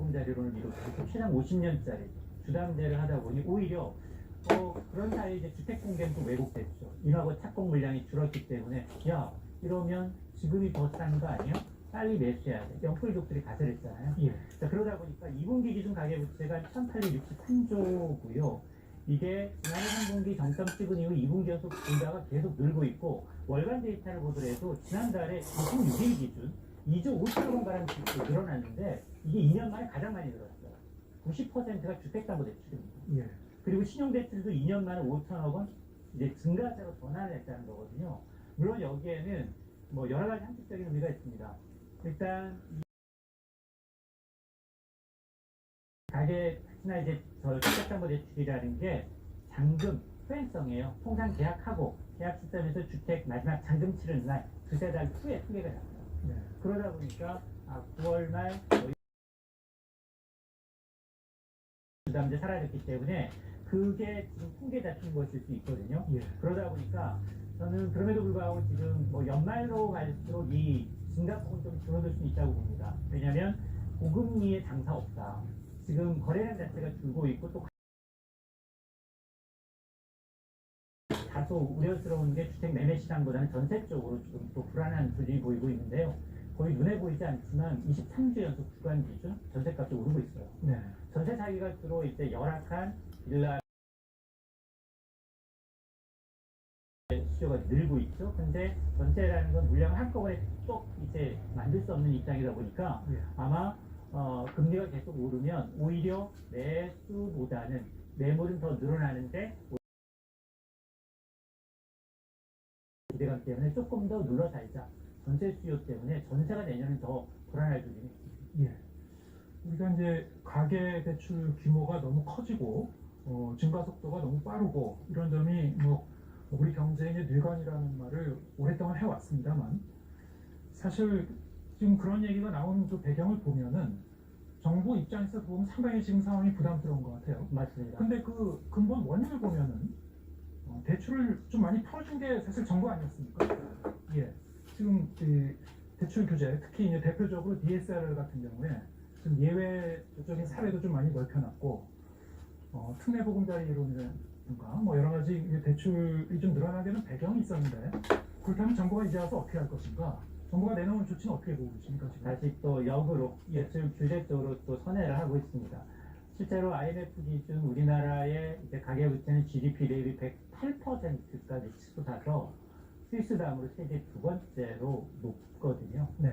보금자리론을 비롯해서 최장 50년짜리 주담대를 하다 보니 오히려 어, 그런 사이에 이제 주택 공개는 또 왜곡됐죠. 인하고 착공 물량이 줄었기 때문에 야 이러면 지금이 더 싼 거 아니야? 빨리 매수해야 돼. 영끌족들이 가세했잖아요. 예. 자, 그러다 보니까 2분기 기준 가계부채가 1,863조고요. 이게 지난해 3분기 정점 찍은 이후 2분기 연속 증가가 계속 늘고 있고 월간 데이터를 보더라도 지난달에 26일 기준 2조 5천억 원 가량 늘어났는데 이게 2년 만에 가장 많이 늘었어요. 90%가 주택담보대출입니다. 예. 그리고 신용대출도 2년 만에 5천억 원 이제 증가자로 전환했다는 거거든요. 물론 여기에는 뭐 여러 가지 함축적인 의미가 있습니다. 일단 이 가계 특히나 이제 저 주택담보대출이라는 게 잔금 후행성이에요. 통상 계약하고 계약 시점에서 주택 마지막 잔금 치르는 날 두세 달 후에 통계가 나와요. 네. 그러다 보니까 아, 9월 말 부담제 사라졌기 때문에 그게 지금 통계 잡힌 것일 수 있거든요. 예. 그러다 보니까 저는 그럼에도 불구하고 지금 뭐 연말로 갈수록 이 증가폭은 좀 줄어들 수 있다고 봅니다. 왜냐하면 고금리의 장사 없다. 지금 거래량 자체가 줄고 있고 또 다소 우려스러운 게 주택 매매 시장보다는 전세 쪽으로 지금 또 불안한 조짐이 보이고 있는데요. 거의 눈에 보이지 않지만 23주 연속 주간 기준 전세값이 오르고 있어요. 네. 전세 사기가 주로 이제 열악한 빌라 수요가 늘고 있죠. 근데 전세라는 건 물량을 한꺼번에 쏙 이제 만들 수 없는 입장이다 보니까 예. 아마 어, 금리가 계속 오르면 오히려 매수보다는 매물은 더 늘어나는데 기대감 때문에 조금 더 눌러 살자. 전세 수요 때문에 전세가 내년은 더 불안할 조짐이. 예. 우리가 이제 가계 대출 규모가 너무 커지고 어, 증가 속도가 너무 빠르고 이런 점이 뭐 우리 경제의 뇌관이라는 말을 오랫동안 해왔습니다만 사실 지금 그런 얘기가 나오는 그 배경을 보면은 정부 입장에서 보면 상당히 지금 상황이 부담스러운 것 같아요. 맞습니다. 근데 그 근본 원인을 보면은 어, 대출을 좀 많이 풀어준 게 사실 정부 아니었습니까? 예. 지금 이 대출 규제, 특히 이제 대표적으로 DSR 같은 경우에 좀 예외적인 사례도 좀 많이 넓혀놨고 어, 특례 보금자리 이론이라든가 뭐 여러 가지 대출이 좀 늘어나게 되는 배경이 있었는데 그렇다면 정부가 이제 와서 어떻게 할 것인가? 정부가 내놓은 조치는 어떻게 보고 계십니까 지금? 다시 또 역으로 대출 규제 쪽으로 또 선회를 하고 있습니다. 실제로 IMF 기준 우리나라의 이제 가계부채는 GDP 대비 108%까지 치솟아서 스위스 다음으로 세계 두 번째로 높거든요. 네.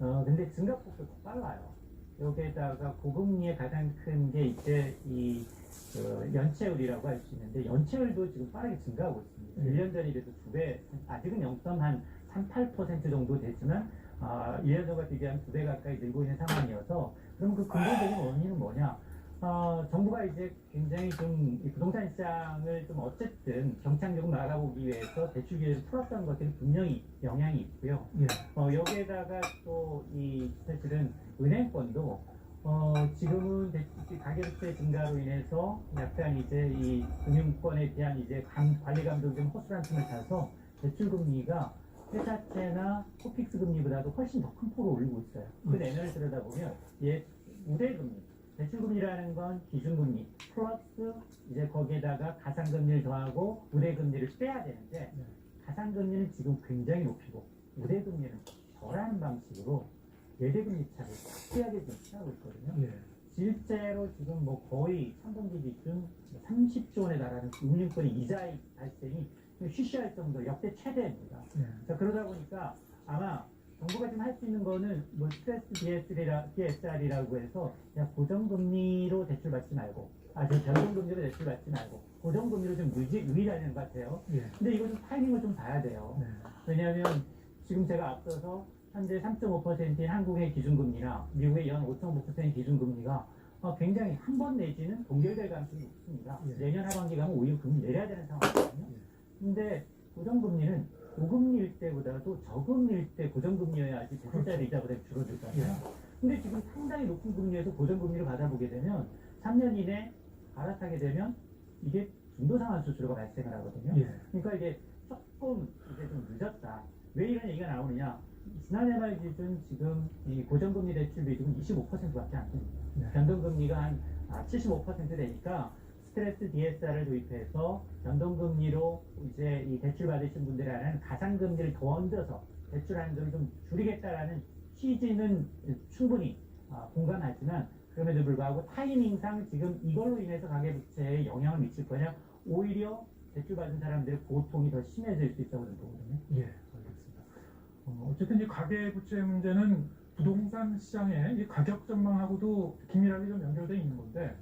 어, 근데 증가폭도 더 빨라요. 여기에다가 고금리의 가장 큰 게 이제 이 그 연체율이라고 할 수 있는데 연체율도 지금 빠르게 증가하고 있습니다. 음. 1년 전에 비해서 두 배, 아직은 0.38% 정도 됐지만 아, 1년 전과 비교하면 두 배 가까이 늘고 있는 상황이어서 그럼 그 근본적인 원인은 뭐냐? 어, 정부가 이제 굉장히 좀이 부동산 시장을 좀 어쨌든 경착력을 막아보기 위해서 대출 규제를 풀었던 것들이 분명히 영향이 있고요. 예. 어, 여기에다가 또 이 사실은 은행권도 어, 지금은 대- 가계부채 증가로 인해서 약간 이제 이 금융권에 대한 이제 감, 관리 감독이 좀 허술한 틈을 타서 대출 금리가 회사채나 코픽스 금리보다도 훨씬 더 큰 폭으로 올리고 있어요. 그 음. 내면을 들여다보면 예, 우대 금리, 대출 금리라는 건 기준 금리 플러스 이제 거기에다가 가상 금리를 더하고 우대 금리를 빼야 되는데 네. 가상 금리는 지금 굉장히 높이고 우대 금리는 덜하는 방식으로 예대금리 차를 확대하게 좀 취하고 있거든요. 예. 실제로 지금 뭐 거의 3분기 기준 30조 원에 달하는 은행권의 이자의 발생이 좀 쉬쉬할 정도 역대 최대입니다. 예. 자, 그러다 보니까 아마 정부가 지금 할 수 있는 거는 뭐 스트레스 DSR이라, DSR이라고 해서 그냥 고정금리로 대출 받지 말고 아, 저 변동금리로 대출 받지 말고 고정금리로 좀 유지, 유의하는 것 같아요. 예. 근데 이거 좀 타이밍을 좀 봐야 돼요. 네. 왜냐하면 지금 제가 앞서서 현재 3.5%인 한국의 기준금리나 미국의 연 5.5% 기준금리가 어, 굉장히 한 번 내지는 동결될 가능성이 높습니다. 예. 내년 하반기 가면 오히려 금리 내려야 되는 상황이거든요. 예. 근데 고정금리는 고금리일 때보다도 저금리일 때 고정금리여야지 대출자리 이자보다 줄어들잖아요. 예. 근데 지금 상당히 높은 금리에서 고정금리를 받아보게 되면 3년 이내 갈아타게 되면 이게 중도상환 수 수료가 발생을 하거든요. 예. 그러니까 이게 조금 이제 좀 늦었다. 왜 이런 얘기가 나오느냐? 지난해 말 기준 지금 이 고정금리 대출 비중은 25%밖에 안 됩니다. 네. 변동금리가 한 아, 75% 되니까 스트레스 DSR을 도입해서 변동금리로 이제 이 대출 받으신 분들에는 가상금리를 더 얹어서 대출 한도를 좀 줄이겠다라는 취지는 충분히 아, 공감하지만 그럼에도 불구하고 타이밍상 지금 이걸로 인해서 가계부채에 영향을 미칠 거냐 오히려 대출 받은 사람들의 고통이 더 심해질 수 있다고 저는 보거든요. 예, 알겠습니다. 어, 어쨌든 이 가계 부채 문제는 부동산 시장의 이 가격 전망하고도 긴밀하게 좀 연결되어 있는 건데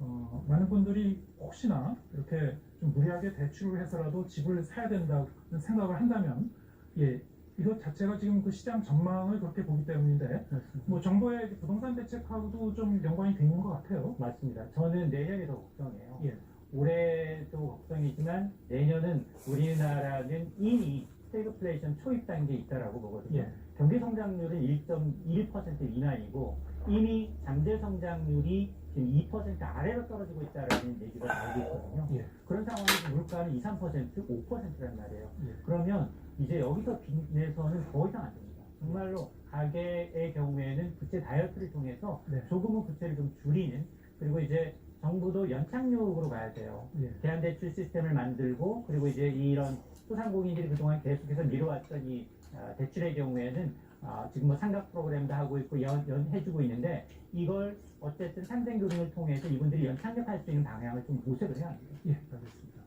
어, 많은 분들이 혹시나 이렇게 좀 무리하게 대출을 해서라도 집을 사야 된다는 생각을 한다면 예, 이것 자체가 지금 그 시장 전망을 그렇게 보기 때문인데 뭐 정부의 부동산 대책하고도 좀 연관이 돼 있는 것 같아요. 맞습니다. 저는 내년이 더 걱정해요. 예. 올해도 걱정이지만 내년은 우리나라는 이미 스태그플레이션 초입 단계에 있다라고 보거든요. 예. 경제 성장률은 1.1% 미만이고 이미 잠재 성장률이 지금 2% 아래로 떨어지고 있다라는 얘기가 나오고 있거든요. 예. 그런 상황에서 물가는 2, 3%, 5%란 말이에요. 예. 그러면 이제 여기서 빚내서는 더 이상 안 됩니다. 정말로 가계의 경우에는 부채 다이어트를 통해서 네. 조금은 부채를 좀 줄이는 그리고 이제 정부도 연착륙으로 가야 돼요. 예. 대한대출 시스템을 만들고 그리고 이제 이런 소상공인들이 그동안 계속해서 미뤄왔던 이 아, 대출의 경우에는 아, 지금 뭐 상각 프로그램도 하고 있고 연, 연 해주고 있는데 이걸 어쨌든 상생 교육을 통해서 이분들이 연착륙할 수 있는 방향을 좀 모색을 해야 합니다. 예, 알겠습니다.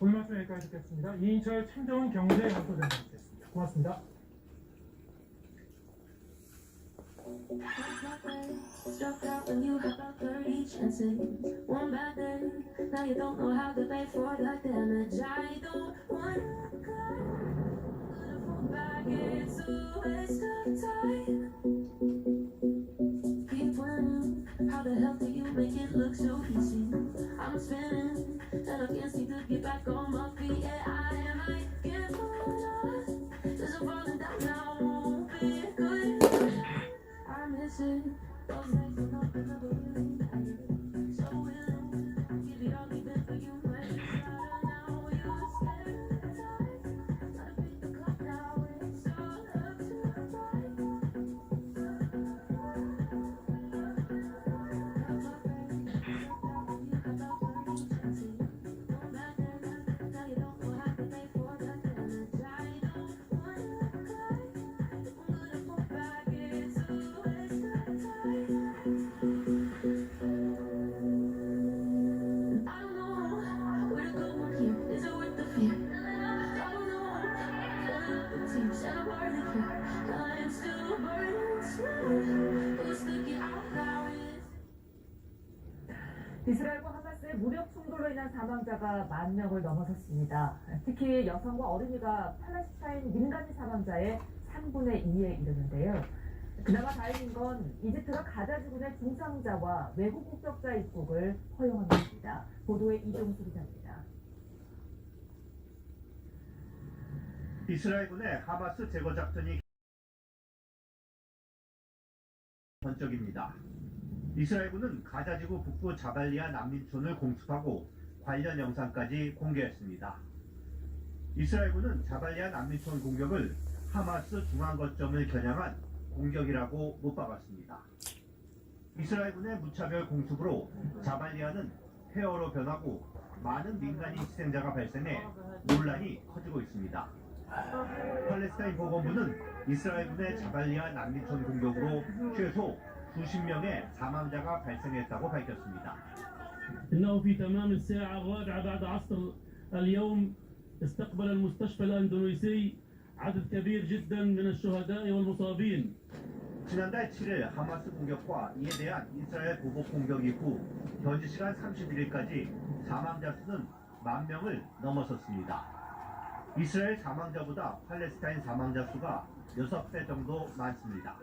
오늘 말씀 여기까지 듣겠습니다. 이인철 참정원 경제연구소장님이었습니다. 고맙습니다. Struck out when you had about 30 chances. One bad day, now you don't know how to pay for the damage. I don't wanna cry. Fall back, it's 사망자가 만 명을 넘어섰습니다. 특히 여성과 어린이가 팔레스타인 민간인 사망자의 3분의 2에 이르는데요. 그나마 다행인 건 이집트가 가자 지구의 중상자와 외국 국적자 입국을 허용한 것입니다. 보도에 이종수 기자입니다. 이스라엘군의 하마스 제거 작전이 번쩍입니다. 이스라엘군은 가자지구 북부 자발리아 난민촌을 공습하고 관련 영상까지 공개했습니다. 이스라엘군은 자발리아 난민촌 공격을 하마스 중앙 거점을 겨냥한 공격이라고 못 박았습니다. 이스라엘군의 무차별 공습으로 자발리아는 폐허로 변하고 많은 민간인 희생자가 발생해 논란이 커지고 있습니다. 팔레스타인 보건부는 이스라엘군의 자발리아 난민촌 공격으로 최소 수십 명의 사망자가 발생했다고 밝혔습니다. انه في تمام الساعه الرابعه بعد عصر اليوم استقبل المستشفى الاندونيسي عدد كبير جدا من الشهداء والمصابين 지난달 7일 하마스 공격과 이에 대한 이스라엘 보복 공격 이후 현지 시간 31일까지 사망자 수는 만 명을 넘어섰습니다. 이스라엘 사망자보다 팔레스타인 사망자 수가 6배 정도 많습니다.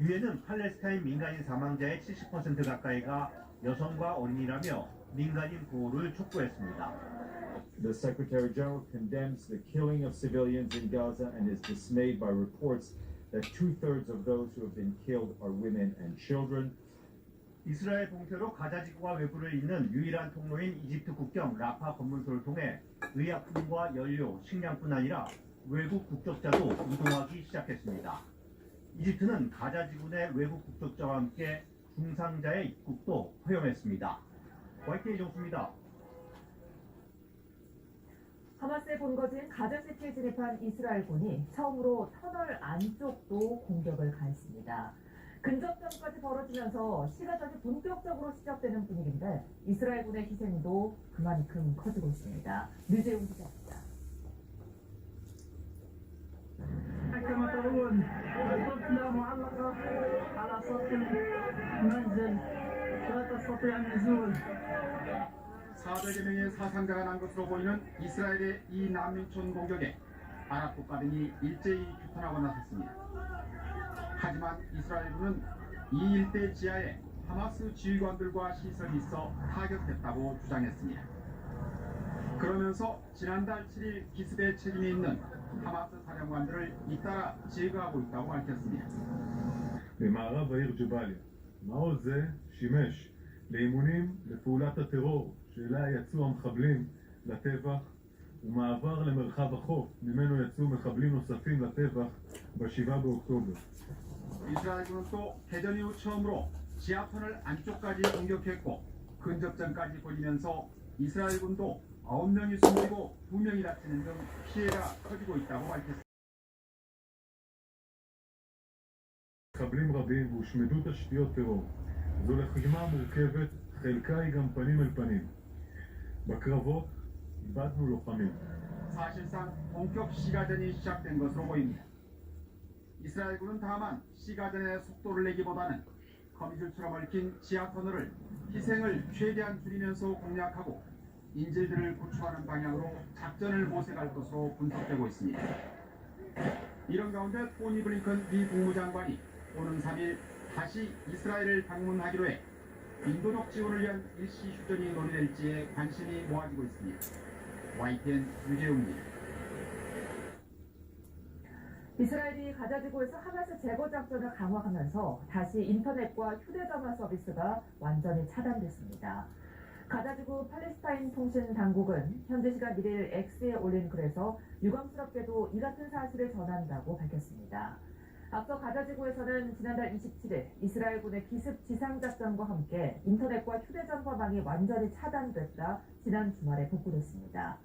유엔은 팔레스타인 민간인 사망자의 70% 가까이가 여성과 어린이라며 민간인 보호를 촉구했습니다. The Secretary General condemns the killing of civilians in Gaza and is dismayed by reports that two thirds of those who have been killed are women and children. 이스라엘 봉쇄로 가자 지구와 외부를 잇는 유일한 통로인 이집트 국경 라파 검문소를 통해 의약품과 연료, 식량뿐 아니라 외국 국적자도 이동하기 시작했습니다. 이집트는 가자 지구 내 외국 국적자와 함께 중상자의 입국도 허용했습니다. YTN 정수입니다. 하마스의 본거지인 가자시티에 진입한 이스라엘군이 처음으로 터널 안쪽도 공격을 가했습니다. 근접전까지 벌어지면서 시가전이 본격적으로 시작되는 분위기인데 이스라엘군의 희생도 그만큼 커지고 있습니다. 류재용 기자입니다. كما ترون الطفلة معلقة على سطح المنزل لا تستطيع النزول 400여 명의 사상자가 난 것으로 보이는 이스라엘의 이 난민촌 공격에 아랍 국가들이 일제히 규탄하고 나섰습니다. 하지만 이스라엘군은 이 일대 지하에 하마스 지휘관들과 시설이 있어 타격됐다고 주장했습니다. 그러면서 지난달 7일 기습에 책임이 있는 하마스 사령관들을 잇따라 제거하고 있다고 밝혔습니다. במערב העיר ג'באליה. מעוז זה שימש לאימונים לפעולת הטרור שאליה יצאו המחבלים לטבח ומעבר למרחב החוף ממנו יצאו מחבלים נוספים לטבח ב-7 באוקטובר. 이스라엘군은 또 개전 이후 처음으로 지하터널 안쪽까지 공격했고 근접전까지 벌이면서 이스라엘군도 9명이 숨지고 2명이 다치는 등 피해가 커지고 있다고 밝혔습니다. מחבלים רבים והושמדו תשתיות טרור. זו לחימה מורכבת, חלקה היא גם פנים אל פנים. בקרבות איבדנו לוחמים. 사실상 본격 시가전이 시작된 것으로 보입니다. 이스라엘군은 다만 시가전의 속도를 내기보다는 거미줄처럼 얽힌 지하터널을 희생을 최대한 줄이면서 공략하고 인질들을 구출하는 방향으로 작전을 모색할 것으로 분석되고 있습니다. 이런 가운데 토니 블링컨 미 국무장관이 오는 3일 다시 이스라엘을 방문하기로 해 인도적 지원을 위한 일시 휴전이 논의될지에 관심이 모아지고 있습니다. YTN 유재웅입니다. 이스라엘이 가자지구에서 하마스 제거 작전을 강화하면서 다시 인터넷과 휴대전화 서비스가 완전히 차단됐습니다. 가자지구 팔레스타인 통신 당국은 현지 시간 1일 X에 올린 글에서 유감스럽게도 이 같은 사실을 전한다고 밝혔습니다. 앞서 가자지구에서는 지난달 27일 이스라엘군의 기습 지상작전과 함께 인터넷과 휴대전화망이 완전히 차단됐다 지난 주말에 복구됐습니다.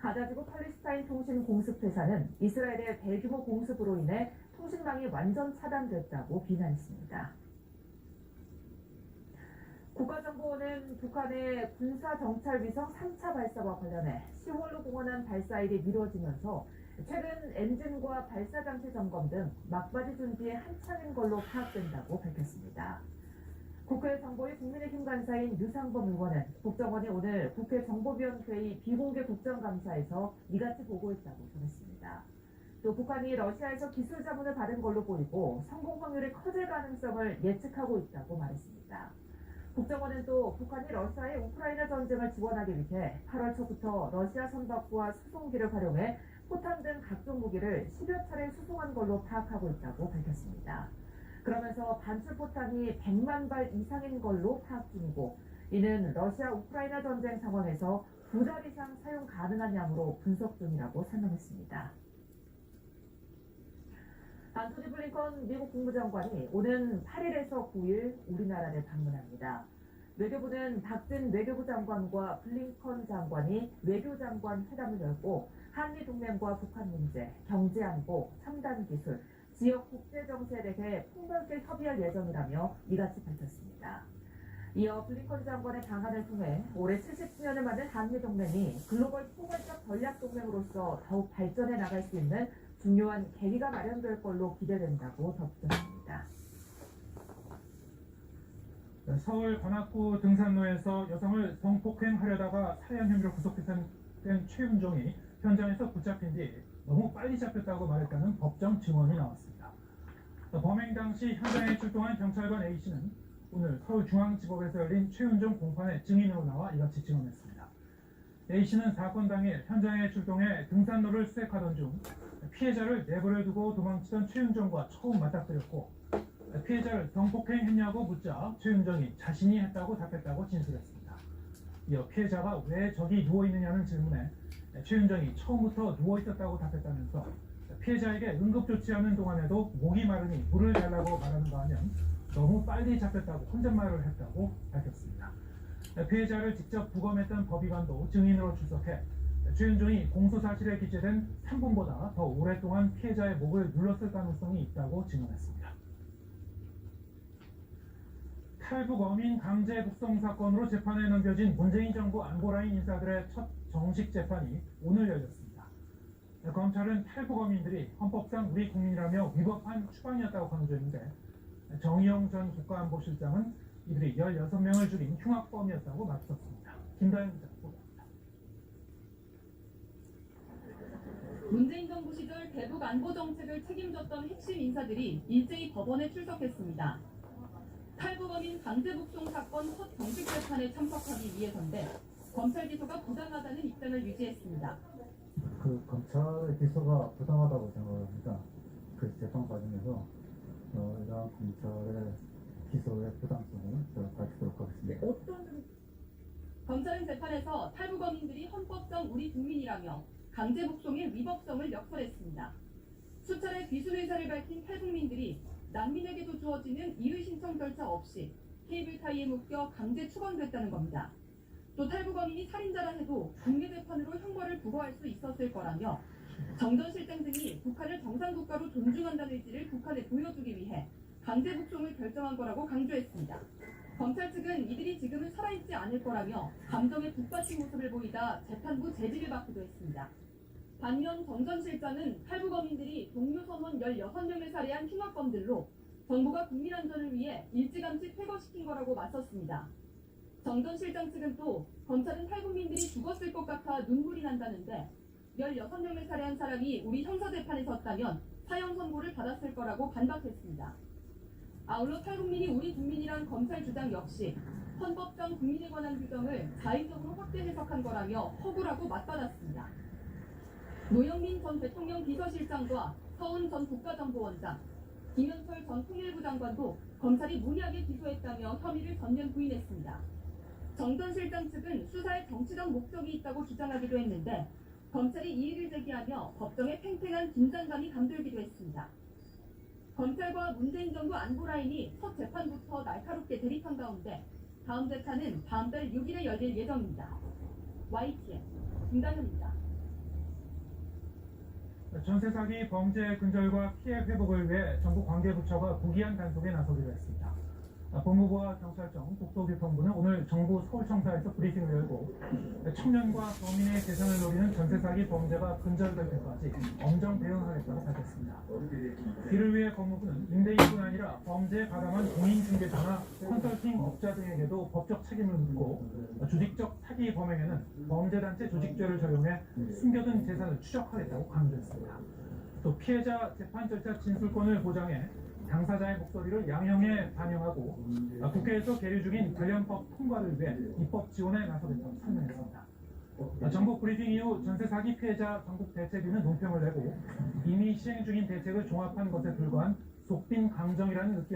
가자지구 팔레스타인 통신 공습회사는 이스라엘의 대규모 공습으로 인해 통신망이 완전 차단됐다고 비난했습니다. 국가정보원은 북한의 군사정찰위성 3차 발사와 관련해 10월로 공언한 발사일이 미뤄지면서 최근 엔진과 발사 장치 점검 등 막바지 준비에 한참인 걸로 파악된다고 밝혔습니다. 국회 정보위 국민의힘 간사인 유상범 의원은 국정원이 오늘 국회 정보위원회의 비공개 국정감사에서 이같이 보고했다고 전했습니다. 또 북한이 러시아에서 기술 자문을 받은 걸로 보이고 성공 확률이 커질 가능성을 예측하고 있다고 말했습니다. 국정원은 또 북한이 러시아의 우크라이나 전쟁을 지원하기 위해 8월 초부터 러시아 선박과 수송기를 활용해 포탄 등 각종 무기를 10여 차례 수송한 걸로 파악하고 있다고 밝혔습니다. 그러면서 반출 포탄이 100만 발 이상인 걸로 파악 중이고 이는 러시아 우크라이나 전쟁 상황에서 두 달 이상 사용 가능한 양으로 분석 중이라고 설명했습니다. 안토니 블링컨 미국 국무장관이 오는 8일에서 9일 우리나라를 방문합니다. 외교부는 박진 외교부 장관과 블링컨 장관이 외교장관 회담을 열고 한미 동맹과 북한 문제, 경제 안보, 첨단 기술, 지역 국제 정세에 대해 폭넓게 협의할 예정이라며 이같이 밝혔습니다. 이어 블링컨 장관의 방한을 통해 올해 70주년을 맞는 한미 동맹이 글로벌 포괄적 전략 동맹으로서 더욱 발전해 나갈 수 있는 중요한 계기가 마련될 걸로 기대된다고 덧붙였습니다. 서울 관악구 등산로에서 여성을 성폭행하려다가 살해한 혐의로 구속된 최윤종이 현장에서 붙잡힌 뒤 너무 빨리 잡혔다고 말했다는 법정 증언이 나왔습니다. 범행 당시 현장에 출동한 경찰관 A씨는 오늘 서울중앙지법에서 열린 최윤종 공판의 증인으로 나와 이같이 증언했습니다. A씨는 사건 당일 현장에 출동해 등산로를 수색하던 중 피해자를 내버려 두고 도망치던 최윤종과 처음 맞닥뜨렸고 피해자를 성폭행했냐고 묻자 최윤정이 자신이 했다고 답했다고 진술했습니다. 이어 피해자가 왜 저기 누워 있느냐는 질문에 최윤정이 처음부터 누워 있었다고 답했다면서 피해자에게 응급 조치하는 동안에도 목이 마르니 물을 달라고 말하는 거 하면 너무 빨리 잡혔다고 혼잣말을 했다고 밝혔습니다. 피해자를 직접 부검했던 법의관도 증인으로 출석해 최윤종이 공소 사실에 기재된 3분보다 더 오랫동안 피해자의 목을 눌렀을 가능성이 있다고 증언했습니다. 탈북 어민 강제 북송 사건으로 재판에 넘겨진 문재인 정부 안보라인 인사들의 첫 정식 재판이 오늘 열렸습니다. 검찰은 탈북 어민들이 헌법상 우리 국민이라며 위법한 추방이었다고 강조했는데 정의용 전 국가안보실장은 이들이 16명을 죽인 흉악범이었다고 맞섰습니다. 김다현 기자 보도합니다. 문재인 정부 시절 대북 안보 정책을 책임졌던 핵심 인사들이 일제히 법원에 출석했습니다. 탈북어민 강제 북송 사건 첫 정식 재판에 참석하기 위해서인데 검찰 기소가 부당하다는 입장을 유지했습니다. 그 검찰의 기소가 부당하다고 생각을 합니다. 그 재판 과정에서 어, 이러한 검찰의 기소의 부당성을 제가 밝히도록 하겠습니다. 어떤 검찰은 재판에서 탈북어민들이 헌법상 우리 국민이라며 강제 북송의 위법성을 역설했습니다. 수차례 귀순 의사를 밝힌 탈북민들이 난민에게도 주어지는 이의 신청 절차 없이 케이블카이에 묶여 강제 추방됐다는 겁니다. 또 탈북어민이 살인자라 해도 국내 재판으로 형벌을 부과할 수 있었을 거라며 정전 실장 등이 북한을 정상국가로 존중한다는 의지를 북한에 보여주기 위해 강제 북송을 결정한 거라고 강조했습니다. 검찰 측은 이들이 지금은 살아있지 않을 거라며 감정에 북받친 모습을 보이다 재판부 제지를 받기도 했습니다. 반면 정전 실장은 탈북어민들이 동료 선원 16명을 살해한 흉악범들로 정부가 국민 안전을 위해 일찌감치 퇴거시킨 거라고 맞섰습니다. 정전 실장 측은 또 검찰은 탈북민들이 죽었을 것 같아 눈물이 난다는데 16명을 살해한 사람이 우리 형사재판에 섰다면 사형 선고를 받았을 거라고 반박했습니다. 아울러 탈북민이 우리 국민이란 검찰 주장 역시 헌법상 국민에 관한 규정을 자의적으로 확대 해석한 거라며 허구라고 맞받았습니다. 노영민 전 대통령 비서실장과 서훈 전 국가정보원장, 김현철 전 통일부 장관도 검찰이 무리하게 기소했다며 혐의를 전면 부인했습니다. 정 전 실장 측은 수사에 정치적 목적이 있다고 주장하기도 했는데 검찰이 이의를 제기하며 법정에 팽팽한 긴장감이 감돌기도 했습니다. 검찰과 문재인 정부 안보 라인이 첫 재판부터 날카롭게 대립한 가운데 다음 재판은 다음 달 6일에 열릴 예정입니다. YTN 김다현입니다. 전세 사기 범죄 근절과 피해 회복을 위해 정부 관계부처가 부기한 단속에 나서기로 했습니다. 아, 법무부와 경찰청, 국토교통부는 오늘 정부 서울청사에서 브리핑을 열고 청년과 범인의 재산을 노리는 전세 사기 범죄가 근절될 때까지 엄정 대응하겠다고 밝혔습니다. 이를 위해 법무부는 임대인뿐 아니라 범죄에 가담한 공인중개사나 컨설팅 업자 등에게도 법적 책임을 묻고 조직적 사기 범행에는 범죄단체 조직죄를 적용해 숨겨둔 재산을 추적하겠다고 강조했습니다. 또 피해자 재판 절차 진술권을 보장해 당사자의 목소리를 양형에 반영하고 아, 국회에서 계류 중인 관련법 통과를 위해 입법 지원에 나서겠다고 설명했습니다. 아, 정부 브리핑 이후 전세 사기 피해자 전국 대책위는 논평을 내고 이미 시행 중인 대책을 종합한 것에 불과한 속빈 강정이라는 느낌을